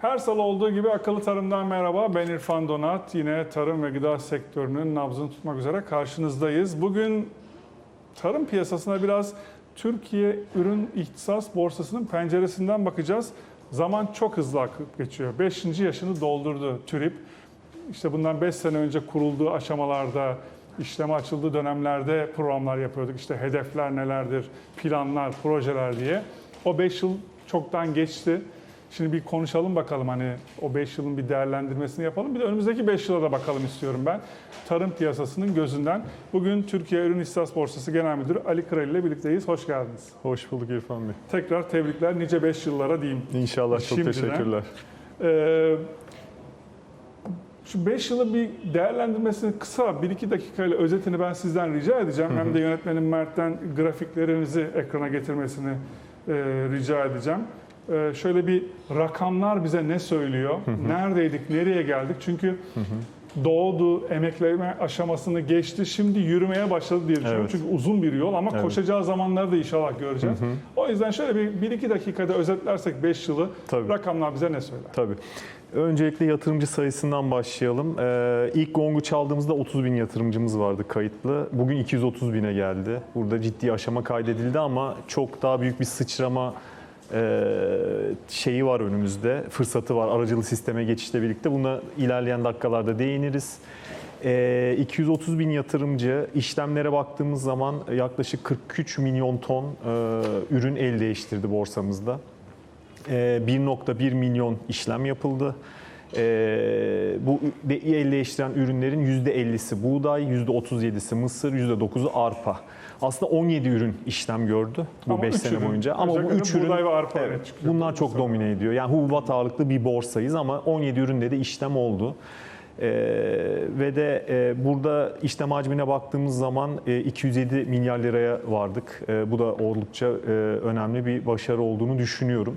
Her salı olduğu gibi akıllı tarımdan merhaba. Ben İrfan Donat. Yine tarım ve gıda sektörünün nabzını tutmak üzere karşınızdayız. Bugün tarım piyasasına biraz Türkiye Ürün İhtisas Borsası'nın penceresinden bakacağız. Zaman çok hızlı akıp geçiyor. 5. yaşını doldurdu TÜRİP. İşte bundan 5 sene önce kurulduğu aşamalarda, işleme açıldığı dönemlerde programlar yapıyorduk. İşte hedefler nelerdir, planlar, projeler diye. O 5 yıl çoktan geçti. Şimdi bir konuşalım bakalım hani o 5 yılın bir değerlendirmesini yapalım. Bir de önümüzdeki 5 yıla da bakalım istiyorum ben. Tarım piyasasının gözünden. Bugün Türkiye Ürün İhtisas Borsası Genel Müdürü Ali Kıral ile birlikteyiz. Hoş geldiniz. Hoş bulduk İrfan Bey. Tekrar tebrikler nice 5 yıllara diyeyim. İnşallah çok Şimdiden. teşekkürler. Ee, şu 5 yılı bir değerlendirmesini kısa 1-2 dakikayla özetini ben sizden rica edeceğim. Hem de yönetmenim Mert'ten grafiklerimizi ekrana getirmesini e, rica edeceğim. Ee, şöyle bir rakamlar bize ne söylüyor? Neredeydik, nereye geldik? Çünkü doğdu, emekleme aşamasını geçti. Şimdi yürümeye başladı diye düşünüyorum. Evet. Çünkü uzun bir yol ama Evet. koşacağı zamanları da inşallah göreceğiz. O yüzden şöyle bir 1-2 dakikada özetlersek 5 yılı Tabii. rakamlar bize ne söyler? Tabii. Öncelikle yatırımcı sayısından başlayalım. Ee, ilk gongu çaldığımızda 30 bin yatırımcımız vardı kayıtlı. Bugün 230 bine geldi. Burada ciddi aşama kaydedildi ama çok daha büyük bir sıçrama şeyi var önümüzde. Fırsatı var aracılı sisteme geçişle birlikte. Buna ilerleyen dakikalarda değiniriz. Ee, 230 bin yatırımcı işlemlere baktığımız zaman yaklaşık 43 milyon ton e, ürün el değiştirdi borsamızda. Ee, 1.1 milyon işlem yapıldı. Ee, bu de- el değiştiren ürünlerin %50'si buğday, %37'si mısır, %9'u arpa. Aslında 17 ürün işlem gördü bu Ama 5 üç sene ürün. boyunca. Ama bu Özellikle 3 ürün buğday ve arpa evet, çıkıyor. bunlar çok domine ediyor. Yani hububat ağırlıklı bir borsayız ama 17 üründe de işlem oldu. Ee, ve de e, burada işlem hacmine baktığımız zaman e, 207 milyar liraya vardık. E, bu da oldukça e, önemli bir başarı olduğunu düşünüyorum.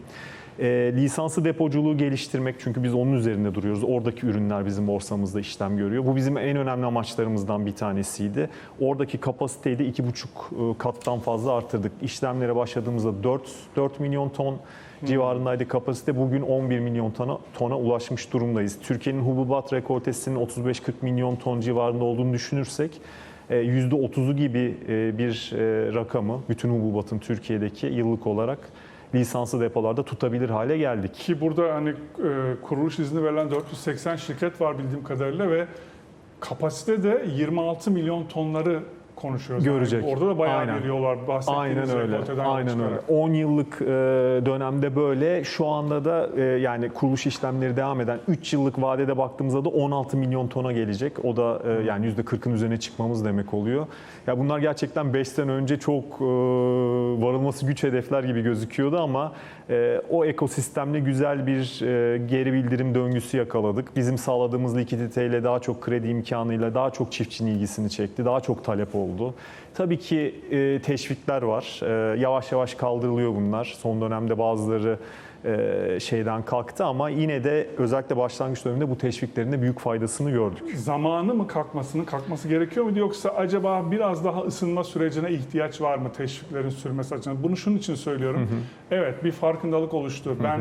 E, lisanslı depoculuğu geliştirmek çünkü biz onun üzerinde duruyoruz. Oradaki ürünler bizim borsamızda işlem görüyor. Bu bizim en önemli amaçlarımızdan bir tanesiydi. Oradaki kapasiteyi de 2,5 kattan fazla arttırdık. İşlemlere başladığımızda 4, 4 milyon ton civarındaydı kapasite. Bugün 11 milyon tona, tona ulaşmış durumdayız. Türkiye'nin hububat rekoltesinin 35-40 milyon ton civarında olduğunu düşünürsek e, %30'u gibi e, bir e, rakamı bütün hububatın Türkiye'deki yıllık olarak lisanslı depolarda tutabilir hale geldik. Ki burada hani e, kuruluş izni verilen 480 şirket var bildiğim kadarıyla ve kapasite de 26 milyon tonları konuşuyoruz. Yani Görecek. orada da bayağı Aynen. geliyorlar. Bahsettiğiniz Aynen öyle. Aynen öyle. 10 yıllık e, dönemde böyle şu anda da e, yani kuruluş işlemleri devam eden 3 yıllık vadede baktığımızda da 16 milyon tona gelecek. O da e, yani %40'ın üzerine çıkmamız demek oluyor. Ya bunlar gerçekten 5 sene önce çok e, varılması güç hedefler gibi gözüküyordu ama e, o ekosistemle güzel bir e, geri bildirim döngüsü yakaladık. Bizim sağladığımız likiditeyle daha çok kredi imkanıyla daha çok çiftçinin ilgisini çekti. Daha çok talep oldu. Tabii ki e, teşvikler var. E, yavaş yavaş kaldırılıyor bunlar. Son dönemde bazıları e, şeyden kalktı ama yine de özellikle başlangıç döneminde bu teşviklerin de büyük faydasını gördük. Zamanı mı kalkmasının kalkması gerekiyor muydu yoksa acaba biraz daha ısınma sürecine ihtiyaç var mı teşviklerin sürmesi açısından? Bunu şunun için söylüyorum. Evet bir farkındalık oluştu. Ben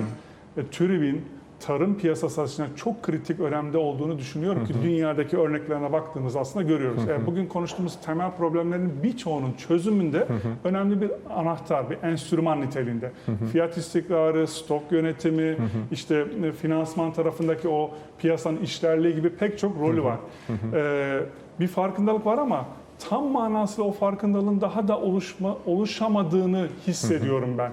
e, TÜRİB'in tarım piyasası açısından çok kritik önemde olduğunu düşünüyorum ki dünyadaki örneklerine baktığımız aslında görüyoruz. Yani bugün konuştuğumuz temel problemlerin birçoğunun çözümünde önemli bir anahtar, bir enstrüman niteliğinde. Fiyat istikrarı, stok yönetimi, işte e, finansman tarafındaki o piyasanın işlerliği gibi pek çok rolü var. Ee, bir farkındalık var ama tam manasıyla o farkındalığın daha da oluşma oluşamadığını hissediyorum ben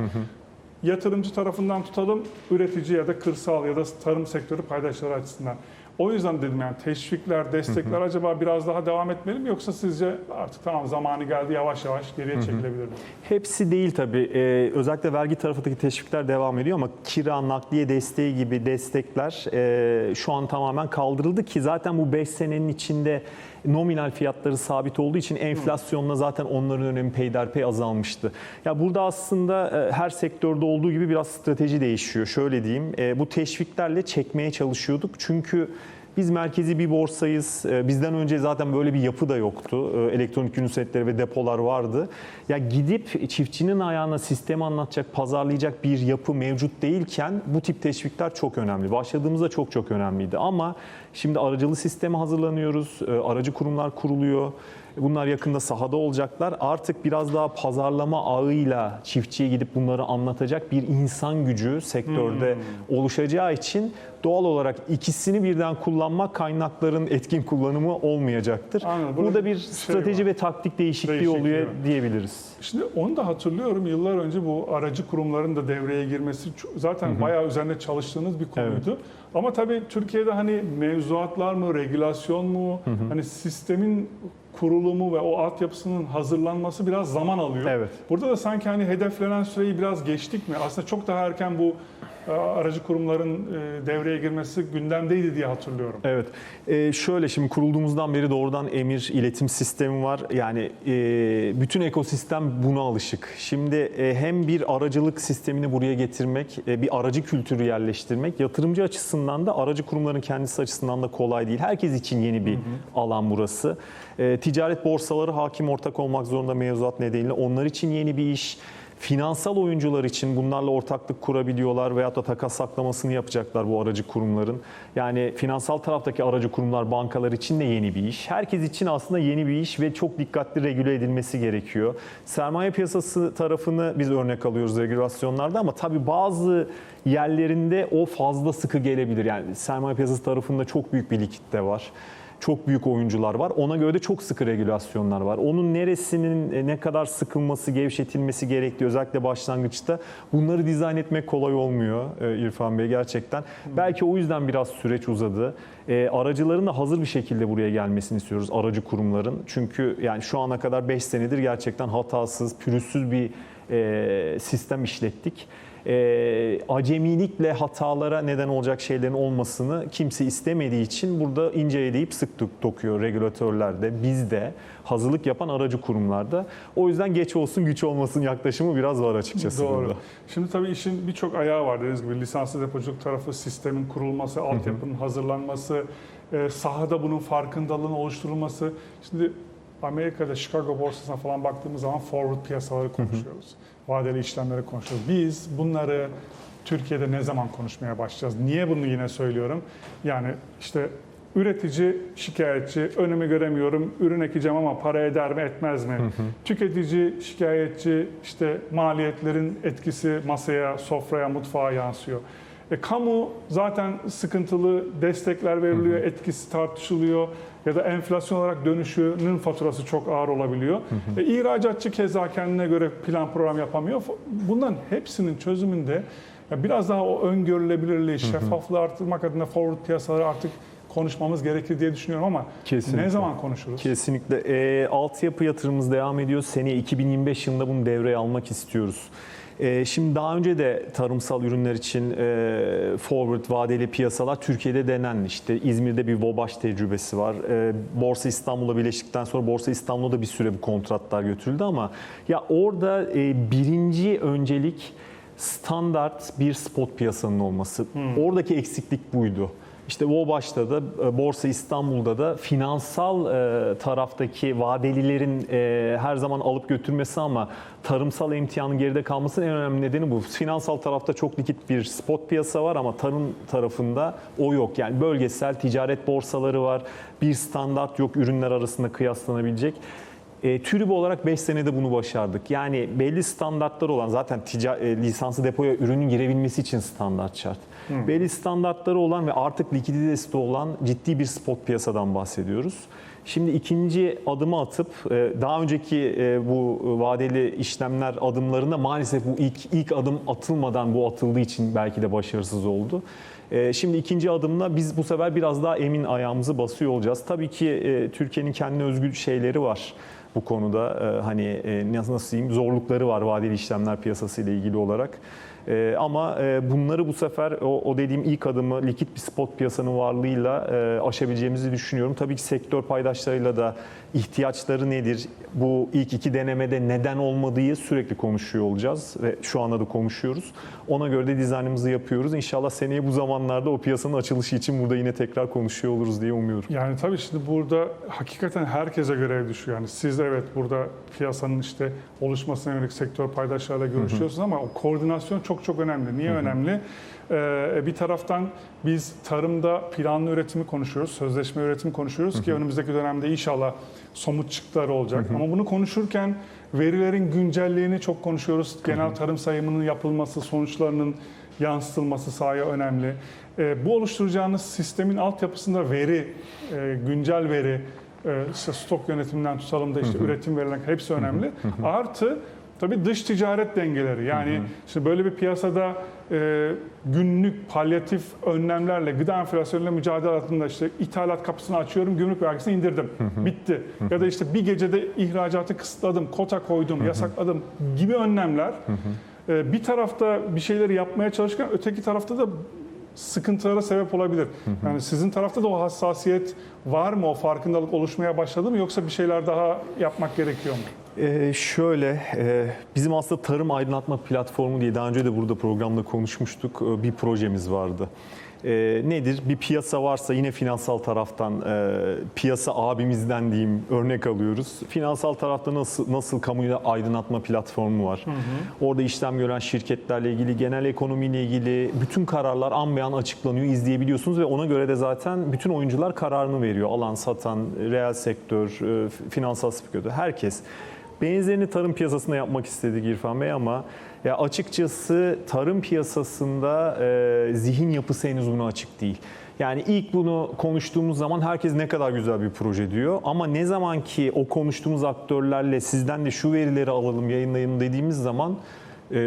yatırımcı tarafından tutalım, üretici ya da kırsal ya da tarım sektörü paydaşları açısından. O yüzden dedim yani teşvikler, destekler acaba biraz daha devam etmeli mi yoksa sizce artık tamam zamanı geldi yavaş yavaş geriye çekilebilir mi? Hepsi değil tabii. Ee, özellikle vergi tarafındaki teşvikler devam ediyor ama kira, nakliye desteği gibi destekler e, şu an tamamen kaldırıldı ki zaten bu 5 senenin içinde nominal fiyatları sabit olduğu için enflasyonla zaten onların önemi peyderpey azalmıştı. Ya burada aslında e, her sektörde olduğu gibi biraz strateji değişiyor. Şöyle diyeyim, e, bu teşviklerle çekmeye çalışıyorduk çünkü Biz merkezi bir borsayız. Ee, Bizden önce zaten böyle bir yapı da yoktu. Ee, Elektronik ürün setleri ve depolar vardı. Ya gidip çiftçinin ayağına sistemi anlatacak, pazarlayacak bir yapı mevcut değilken bu tip teşvikler çok önemli. Başladığımızda çok çok önemliydi ama şimdi aracılı sisteme hazırlanıyoruz. Ee, Aracı kurumlar kuruluyor. Bunlar yakında sahada olacaklar. Artık biraz daha pazarlama ağıyla çiftçiye gidip bunları anlatacak bir insan gücü sektörde oluşacağı için doğal olarak ikisini birden kullanmak kaynakların etkin kullanımı olmayacaktır. Anladım. Burada bir şey strateji var. ve taktik değişikliği Değişikliği oluyor var. diyebiliriz. Şimdi onu da hatırlıyorum yıllar önce bu aracı kurumların da devreye girmesi zaten bayağı üzerinde çalıştığınız bir konuydu. Ama tabii Türkiye'de hani mevzuatlar mı, regülasyon mu, hani sistemin kurulumu ve o altyapısının hazırlanması biraz zaman alıyor. Evet. Burada da sanki hani hedeflenen süreyi biraz geçtik mi? Aslında çok daha erken bu aracı kurumların e, devreye girmesi gündemdeydi diye hatırlıyorum. Evet. Ee, şöyle şimdi kurulduğumuzdan beri doğrudan emir iletim sistemi var. Yani e, bütün ekosistem buna alışık. Şimdi e, hem bir aracılık sistemini buraya getirmek, e, bir aracı kültürü yerleştirmek yatırımcı açısından da aracı kurumların kendisi açısından da kolay değil. Herkes için yeni bir alan burası. E, ticaret borsaları hakim ortak olmak zorunda mevzuat nedeniyle. Onlar için yeni bir iş. Finansal oyuncular için bunlarla ortaklık kurabiliyorlar veyahut da takas saklamasını yapacaklar bu aracı kurumların. Yani finansal taraftaki aracı kurumlar bankalar için de yeni bir iş. Herkes için aslında yeni bir iş ve çok dikkatli regüle edilmesi gerekiyor. Sermaye piyasası tarafını biz örnek alıyoruz regülasyonlarda ama tabii bazı yerlerinde o fazla sıkı gelebilir. Yani sermaye piyasası tarafında çok büyük bir likitte var çok büyük oyuncular var. Ona göre de çok sıkı regülasyonlar var. Onun neresinin e, ne kadar sıkılması, gevşetilmesi gerektiği özellikle başlangıçta bunları dizayn etmek kolay olmuyor e, İrfan Bey gerçekten. Belki o yüzden biraz süreç uzadı. E, aracıların da hazır bir şekilde buraya gelmesini istiyoruz aracı kurumların. Çünkü yani şu ana kadar 5 senedir gerçekten hatasız, pürüzsüz bir sistem işlettik e, acemilikle hatalara neden olacak şeylerin olmasını kimse istemediği için burada ince eleyip sık dok- dokuyor regülatörler de, biz de, hazırlık yapan aracı kurumlarda. O yüzden geç olsun güç olmasın yaklaşımı biraz var açıkçası Doğru. burada. Şimdi tabii işin birçok ayağı var dediğiniz gibi lisanslı depoculuk tarafı, sistemin kurulması, altyapının hazırlanması, e, sahada bunun farkındalığının oluşturulması. Şimdi Amerika'da Chicago borsasına falan baktığımız zaman forward piyasaları konuşuyoruz. Vadeli işlemleri konuşuyoruz. Biz bunları Türkiye'de ne zaman konuşmaya başlayacağız? Niye bunu yine söylüyorum? Yani işte üretici şikayetçi, önümü göremiyorum, ürün ekeceğim ama para eder mi etmez mi? Tüketici şikayetçi, işte maliyetlerin etkisi masaya, sofraya, mutfağa yansıyor. E, kamu zaten sıkıntılı, destekler veriliyor, etkisi tartışılıyor ya da enflasyon olarak dönüşünün faturası çok ağır olabiliyor. E, ihracatçı keza kendine göre plan program yapamıyor. Bunların hepsinin çözümünde ya biraz daha o öngörülebilirliği, şeffaflığı arttırmak adına forward piyasaları artık konuşmamız gerekir diye düşünüyorum ama Kesinlikle. ne zaman konuşuruz? Kesinlikle. E, altyapı yatırımımız devam ediyor. Seneye 2025 yılında bunu devreye almak istiyoruz. E, şimdi daha önce de tarımsal ürünler için e, forward vadeli piyasalar Türkiye'de denenmişti. İzmir'de bir VOBAŞ tecrübesi var. E, Borsa İstanbul'a birleştikten sonra Borsa İstanbul'da bir süre bu kontratlar götürüldü ama ya orada e, birinci öncelik standart bir spot piyasanın olması. Oradaki eksiklik buydu. İşte BOBAŞ'ta da, e, Borsa İstanbul'da da finansal e, taraftaki vadelilerin e, her zaman alıp götürmesi ama tarımsal emtianın geride kalmasının en önemli nedeni bu. Finansal tarafta çok likit bir spot piyasa var ama tarım tarafında o yok. Yani bölgesel ticaret borsaları var, bir standart yok ürünler arasında kıyaslanabilecek. E, TÜRİB olarak 5 senede bunu başardık. Yani belli standartlar olan zaten tica- e, lisanslı depoya ürünün girebilmesi için standart şart. Belli standartları olan ve artık likiditesi de olan ciddi bir spot piyasadan bahsediyoruz. Şimdi ikinci adımı atıp e, daha önceki e, bu vadeli işlemler adımlarında maalesef bu ilk ilk adım atılmadan bu atıldığı için belki de başarısız oldu. E, Şimdi ikinci adımla biz bu sefer biraz daha emin ayağımızı basıyor olacağız. Tabii ki Türkiye'nin kendine özgü şeyleri var bu konuda. E, Hani e, nasıl nasıl diyeyim zorlukları var vadeli işlemler piyasası ile ilgili olarak. E, ama e, bunları bu sefer o, o dediğim ilk adımı likit bir spot piyasanın varlığıyla e, aşabileceğimizi düşünüyorum. Tabii ki sektör paydaşlarıyla da ihtiyaçları nedir? Bu ilk iki denemede neden olmadığı sürekli konuşuyor olacağız ve şu anda da konuşuyoruz. Ona göre de dizaynımızı yapıyoruz. İnşallah seneye bu zamanlarda o piyasanın açılışı için burada yine tekrar konuşuyor oluruz diye umuyorum. Yani tabii şimdi burada hakikaten herkese görev düşüyor. Yani siz evet burada piyasanın işte oluşmasına yönelik sektör paydaşlarıyla görüşüyorsunuz ama o koordinasyon çok çok önemli. Niye önemli? Ee, bir taraftan biz tarımda planlı üretimi konuşuyoruz, sözleşme üretimi konuşuyoruz ki önümüzdeki dönemde inşallah somut çıktıları olacak. Ama bunu konuşurken verilerin güncelliğini çok konuşuyoruz. Genel tarım sayımının yapılması, sonuçlarının yansıtılması sahaya önemli. E, bu oluşturacağınız sistemin altyapısında veri, e, güncel veri, e, işte stok yönetiminden tutalım da işte üretim verilen hepsi önemli. Artı tabii dış ticaret dengeleri. Yani işte böyle bir piyasada e, günlük palyatif önlemlerle gıda enflasyonuyla mücadele altında işte ithalat kapısını açıyorum, gümrük vergisini indirdim. Bitti. Ya da işte bir gecede ihracatı kısıtladım, kota koydum, yasakladım gibi önlemler. E, bir tarafta bir şeyleri yapmaya çalışırken öteki tarafta da sıkıntılara sebep olabilir. Yani sizin tarafta da o hassasiyet var mı? O farkındalık oluşmaya başladı mı? Yoksa bir şeyler daha yapmak gerekiyor mu? Ee, şöyle, e, bizim aslında Tarım Aydınlatma Platformu diye daha önce de burada programda konuşmuştuk. e, Bir projemiz vardı. E, nedir? Bir piyasa varsa yine finansal taraftan e, piyasa abimizden diyeyim örnek alıyoruz. Finansal tarafta nasıl nasıl kamuya aydınlatma platformu var. Orada işlem gören şirketlerle ilgili, genel ekonomiyle ilgili bütün kararlar an be an açıklanıyor, izleyebiliyorsunuz ve ona göre de zaten bütün oyuncular kararını veriyor. Alan, satan, reel sektör, e, finansal sektör, herkes. Benzerini tarım piyasasında yapmak istedik İrfan Bey ama ya açıkçası tarım piyasasında e, zihin yapısı henüz buna açık değil. Yani ilk bunu konuştuğumuz zaman herkes ne kadar güzel bir proje diyor. Ama ne zaman ki o konuştuğumuz aktörlerle sizden de şu verileri alalım, yayınlayalım dediğimiz zaman e,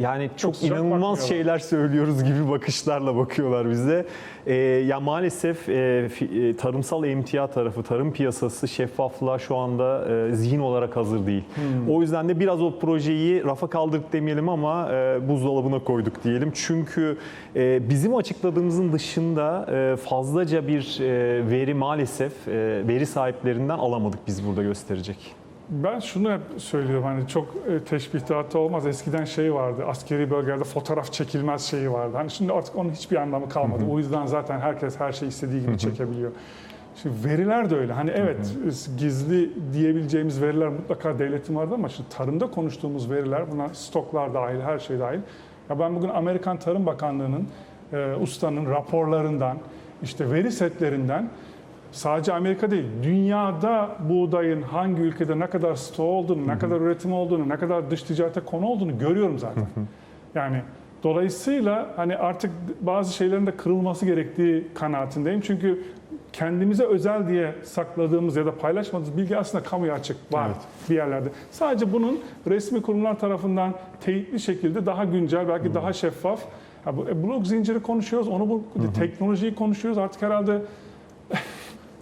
yani çok, sıcak inanılmaz şeyler söylüyoruz gibi bakışlarla bakıyorlar bize. E, ya maalesef e, fi- e, tarımsal emtia tarafı, tarım piyasası şeffaflığa şu anda e, zihin olarak hazır değil. O yüzden de biraz o projeyi rafa kaldırdık demeyelim ama e, buzdolabına koyduk diyelim. Çünkü e, bizim açıkladığımızın dışında e, fazlaca bir e, veri maalesef e, veri sahiplerinden alamadık biz burada gösterecek. Ben şunu hep söylüyorum hani çok e, teşbihata olmaz. Eskiden şey vardı askeri bölgelerde fotoğraf çekilmez şeyi vardı. Hani şimdi artık onun hiçbir anlamı kalmadı. O yüzden zaten herkes her şeyi istediği gibi çekebiliyor. Şimdi veriler de öyle. Hani evet gizli diyebileceğimiz veriler mutlaka devletin vardı ama şimdi tarımda konuştuğumuz veriler buna stoklar dahil her şey dahil. Ya ben bugün Amerikan Tarım Bakanlığı'nın e, ustanın raporlarından işte veri setlerinden sadece Amerika değil, dünyada buğdayın hangi ülkede ne kadar stoğu olduğunu, ne kadar üretim olduğunu, ne kadar dış ticarete konu olduğunu görüyorum zaten. Yani dolayısıyla hani artık bazı şeylerin de kırılması gerektiği kanaatindeyim. Çünkü kendimize özel diye sakladığımız ya da paylaşmadığımız bilgi aslında kamuya açık var Evet. bir yerlerde. Sadece bunun resmi kurumlar tarafından teyitli şekilde daha güncel, belki daha şeffaf. Ya bu e, blok zinciri konuşuyoruz, onu bu teknolojiyi konuşuyoruz. Artık herhalde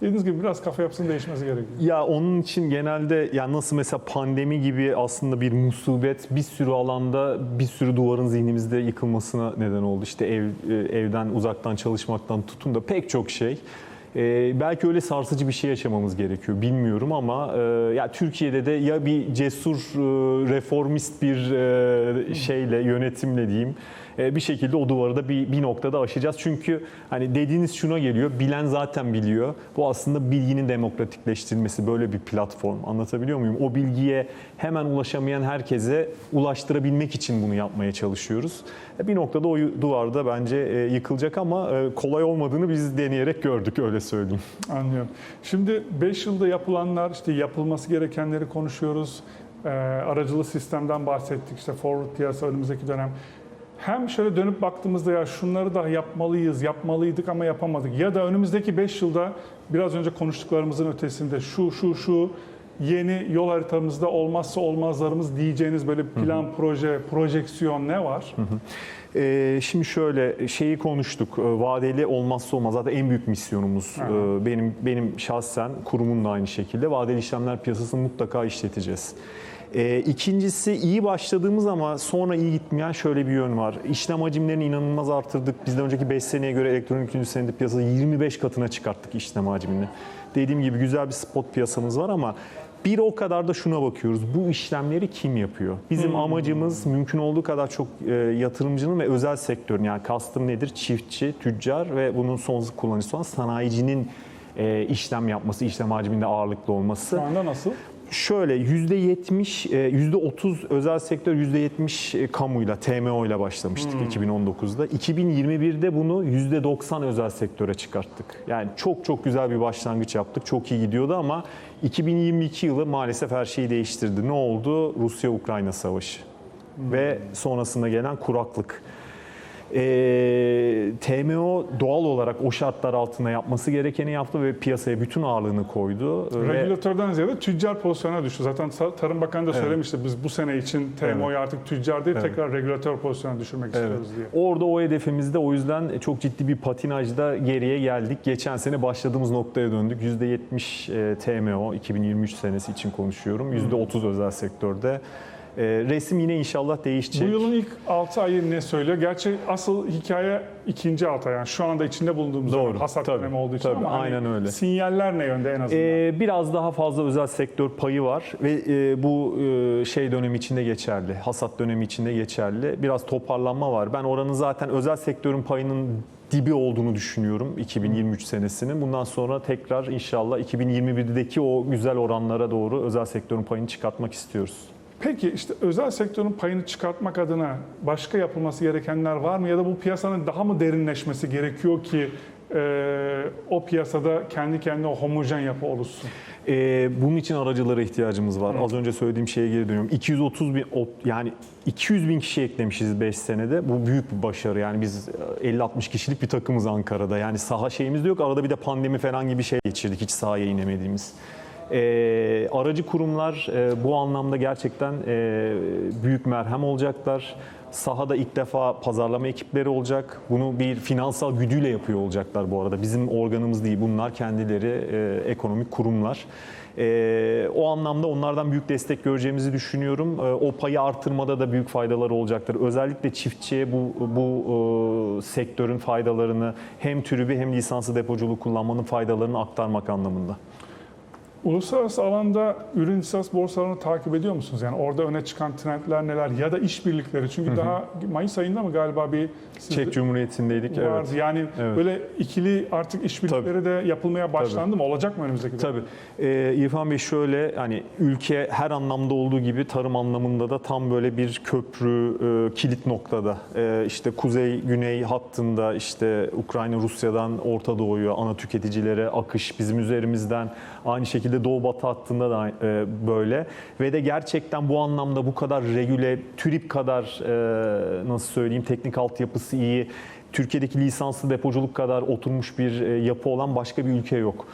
dediğiniz gibi biraz kafa yapısının değişmesi gerekiyor. Ya onun için genelde ya nasıl mesela pandemi gibi aslında bir musibet bir sürü alanda bir sürü duvarın zihnimizde yıkılmasına neden oldu. İşte ev e, evden uzaktan çalışmaktan tutun da pek çok şey. Ee, belki öyle sarsıcı bir şey yaşamamız gerekiyor bilmiyorum ama e, ya Türkiye'de de ya bir cesur e, reformist bir e, şeyle yönetimle diyeyim bir şekilde o duvarı da bir, bir noktada aşacağız. Çünkü hani dediğiniz şuna geliyor. Bilen zaten biliyor. Bu aslında bilginin demokratikleştirilmesi böyle bir platform. Anlatabiliyor muyum? O bilgiye hemen ulaşamayan herkese ulaştırabilmek için bunu yapmaya çalışıyoruz. E, Bir noktada o duvarda bence e, yıkılacak ama e, kolay olmadığını biz deneyerek gördük öyle söyleyeyim. Anlıyorum. Şimdi 5 yılda yapılanlar, işte yapılması gerekenleri konuşuyoruz. Aracılı sistemden bahsettik. İşte forward piyasa önümüzdeki dönem. Hem şöyle dönüp baktığımızda ya şunları da yapmalıyız, yapmalıydık ama yapamadık. Ya da önümüzdeki 5 yılda biraz önce konuştuklarımızın ötesinde şu, şu, şu yeni yol haritamızda olmazsa olmazlarımız diyeceğiniz böyle plan, proje, projeksiyon ne var? Ee, şimdi şöyle şeyi konuştuk. Ee, Vadeli olmazsa olmaz. Zaten en büyük misyonumuz Aha. e, benim benim şahsen kurumun da aynı şekilde vadeli işlemler piyasasını mutlaka işleteceğiz. Ee, ikincisi iyi başladığımız ama sonra iyi gitmeyen şöyle bir yön var. İşlem hacimlerini inanılmaz artırdık. Bizden önceki 5 seneye göre elektronik ürün senedi piyasası 25 katına çıkarttık işlem hacmini. Dediğim gibi güzel bir spot piyasamız var ama bir o kadar da şuna bakıyoruz. Bu işlemleri kim yapıyor? Bizim amacımız mümkün olduğu kadar çok e, yatırımcının ve özel sektörün yani kastım nedir? Çiftçi, tüccar ve bunun son kullanıcısı olan sanayicinin e, işlem yapması, işlem hacminde ağırlıklı olması. Şu anda nasıl? Şöyle %70, e, %30 özel sektör, %70 e, kamuyla, TMO ile başlamıştık 2019'da. 2021'de bunu %90 özel sektöre çıkarttık. Yani çok çok güzel bir başlangıç yaptık. Çok iyi gidiyordu ama 2022 yılı maalesef her şeyi değiştirdi. Ne oldu? Rusya-Ukrayna savaşı ve sonrasında gelen kuraklık. Ee, TMO doğal olarak o şartlar altında yapması gerekeni yaptı ve piyasaya bütün ağırlığını koydu. Ve- Regülatörden ziyade tüccar pozisyona düştü. Zaten Tarım Bakanı da söylemişti biz bu sene için TMO'yu artık tüccar değil tekrar regülatör pozisyona düşürmek istiyoruz diye. Orada o hedefimizde o yüzden çok ciddi bir patinajda geriye geldik. Geçen sene başladığımız noktaya döndük. %70 e, TMO 2023 senesi için konuşuyorum. %30 özel sektörde. E, Resim yine inşallah değişecek. Bu yılın ilk 6 ayı ne söylüyor? Gerçi asıl hikaye ikinci 6 ay. Yani şu anda içinde bulunduğumuz Doğru, hasat tabii, dönemi olduğu için tabii, ama hani aynen öyle. sinyaller ne yönde en azından? Ee, biraz daha fazla özel sektör payı var ve e, bu e, şey dönemi içinde geçerli, hasat dönemi içinde geçerli. Biraz toparlanma var. Ben oranın zaten özel sektörün payının dibi olduğunu düşünüyorum 2023 senesinin. Bundan sonra tekrar inşallah 2021'deki o güzel oranlara doğru özel sektörün payını çıkartmak istiyoruz. Peki işte özel sektörün payını çıkartmak adına başka yapılması gerekenler var mı? Ya da bu piyasanın daha mı derinleşmesi gerekiyor ki e, o piyasada kendi kendine homojen yapı oluşsun? Ee, bunun için aracılara ihtiyacımız var. Az önce söylediğim şeye geri dönüyorum. 230 bin, yani 200 bin kişi eklemişiz 5 senede. Bu büyük bir başarı. Yani biz e, 50-60 kişilik bir takımız Ankara'da. Yani saha şeyimiz de yok. Arada bir de pandemi falan gibi şey geçirdik. Hiç sahaya inemediğimiz. Ee, aracı kurumlar e, bu anlamda gerçekten e, büyük merhem olacaklar. Sahada ilk defa pazarlama ekipleri olacak. Bunu bir finansal güdüyle yapıyor olacaklar bu arada. Bizim organımız değil. Bunlar kendileri e, ekonomik kurumlar. E, o anlamda onlardan büyük destek göreceğimizi düşünüyorum. E, o payı artırmada da büyük faydaları olacaktır. Özellikle çiftçiye bu bu e, sektörün faydalarını hem türübü hem lisanslı depoculuğu kullanmanın faydalarını aktarmak anlamında. Uluslararası alanda ürün lisans borsalarını takip ediyor musunuz? Yani orada öne çıkan trendler neler ya da işbirlikleri? Çünkü daha Mayıs ayında mı galiba bir Çek Cumhuriyeti'ndeydik. vardı. Evet. Yani Evet. böyle ikili artık işbirlikleri de yapılmaya başlandı mı? Olacak mı önümüzdeki? Tabii. Ee, İrfan Bey şöyle hani ülke her anlamda olduğu gibi tarım anlamında da tam böyle bir köprü e, kilit noktada. E, işte kuzey güney hattında işte Ukrayna Rusya'dan Orta Doğu'ya ana tüketicilere akış bizim üzerimizden aynı şekilde Doğu Batı hattında da e, böyle ve de gerçekten bu anlamda bu kadar regüle TÜRİP kadar e, nasıl söyleyeyim teknik altyapısı iyi Türkiye'deki lisanslı depoculuk kadar oturmuş bir e, yapı olan başka bir ülke yok.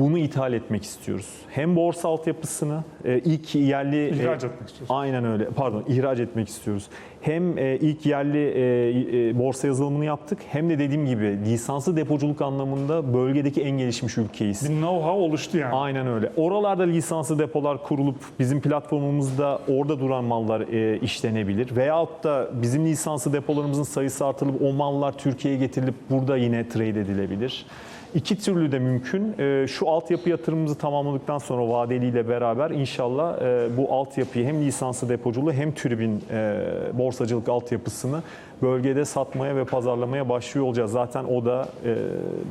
Bunu ithal etmek istiyoruz. Hem borsa altyapısını e, ilk yerli e, İhraç etmek istiyorsun. Aynen öyle. Pardon, ihraç etmek istiyoruz. Hem e, ilk yerli e, e, borsa yazılımını yaptık hem de dediğim gibi lisanslı depoculuk anlamında bölgedeki en gelişmiş ülkeyiz. Bir know-how oluştu yani. Aynen öyle. Oralarda lisanslı depolar kurulup bizim platformumuzda orada duran mallar e, işlenebilir. Veyahut da bizim lisanslı depolarımızın sayısı artırılıp o mallar Türkiye'ye getirilip burada yine trade edilebilir. İki türlü de mümkün. E, şu altyapı yatırımımızı tamamladıktan sonra vadeliyle beraber inşallah e, bu altyapıyı hem lisanslı depoculuğu hem tribün e, borsacılık altyapısını bölgede satmaya ve pazarlamaya başlıyor olacağız. Zaten o da e,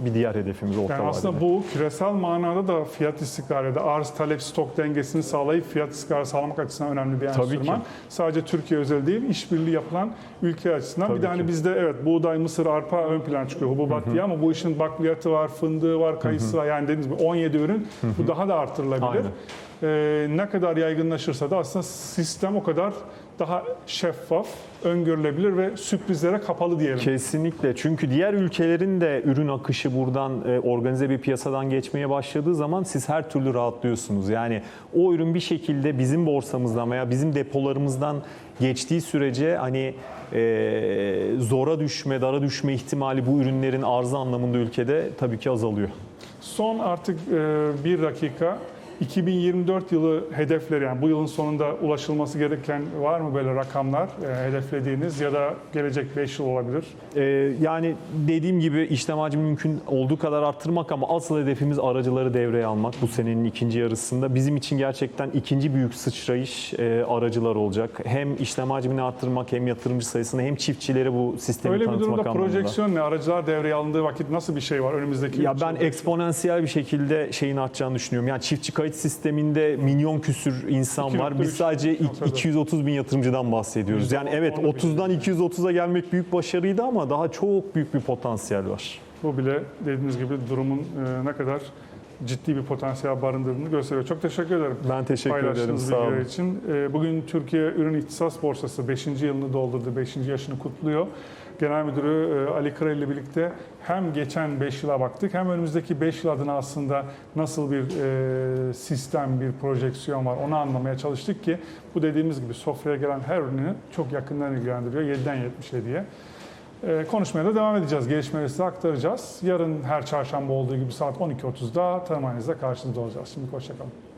bir diğer hedefimiz orta Yani vadede. aslında bu küresel manada da fiyat istikrarı ya da arz talep stok dengesini sağlayıp fiyat istikrarı sağlamak açısından önemli bir Tabii enstrüman. ki. Sadece Türkiye özel değil, işbirliği yapılan ülke açısından. Tabii bir de hani ki. bizde evet buğday, mısır, arpa ön plan çıkıyor hububat diye ama bu işin bakliyatı var, fındığı var, kayısı var. Yani dediğiniz gibi 17 ürün bu daha da artırılabilir. Aynen. e, ne kadar yaygınlaşırsa da aslında sistem o kadar daha şeffaf, öngörülebilir ve sürprizlere kapalı diyelim. Kesinlikle. Çünkü diğer ülkelerin de ürün akışı buradan e, organize bir piyasadan geçmeye başladığı zaman siz her türlü rahatlıyorsunuz. Yani o ürün bir şekilde bizim borsamızdan veya bizim depolarımızdan geçtiği sürece hani e, zora düşme, dara düşme ihtimali bu ürünlerin arzı anlamında ülkede tabii ki azalıyor. Son artık e, bir dakika. 2024 yılı hedefleri yani bu yılın sonunda ulaşılması gereken var mı böyle rakamlar e, hedeflediğiniz ya da gelecek 5 yıl olabilir? Ee, yani dediğim gibi işlem hacmi mümkün olduğu kadar arttırmak ama asıl hedefimiz aracıları devreye almak bu senenin ikinci yarısında. Bizim için gerçekten ikinci büyük sıçrayış e, aracılar olacak. Hem işlem hacmini arttırmak hem yatırımcı sayısını hem çiftçilere bu sistemi Öyle bir tanıtmak durumda anlamında. projeksiyon ne? Aracılar devreye alındığı vakit nasıl bir şey var önümüzdeki Ya ben eksponansiyel bir şekilde şeyin artacağını düşünüyorum. Yani çiftçi kayıt sisteminde milyon küsür insan var. Biz sadece iki nokta dört. 230 bin yatırımcıdan bahsediyoruz. Yani evet onu 30'dan 230'a gelmek büyük başarıydı ama daha çok büyük bir potansiyel var. Bu bile dediğiniz gibi durumun e, ne kadar ciddi bir potansiyel barındırdığını gösteriyor. Çok teşekkür ederim. Ben teşekkür ederim. Paylaştığınız Sağ olun. bilgiler için. E, Bugün Türkiye Ürün İhtisas Borsası 5. yılını doldurdu, 5. yaşını kutluyor. Genel Müdürü e, Ali Kıra ile birlikte hem geçen 5 yıla baktık hem önümüzdeki 5 yıl adına aslında nasıl bir e, sistem, bir projeksiyon var onu anlamaya çalıştık ki bu dediğimiz gibi sofraya gelen her ürünü çok yakından ilgilendiriyor 7'den 77'ye. E, konuşmaya da devam edeceğiz. Gelişmeleri size aktaracağız. Yarın her çarşamba olduğu gibi saat 12.30'da Tarım karşınızda olacağız. Şimdi hoşçakalın.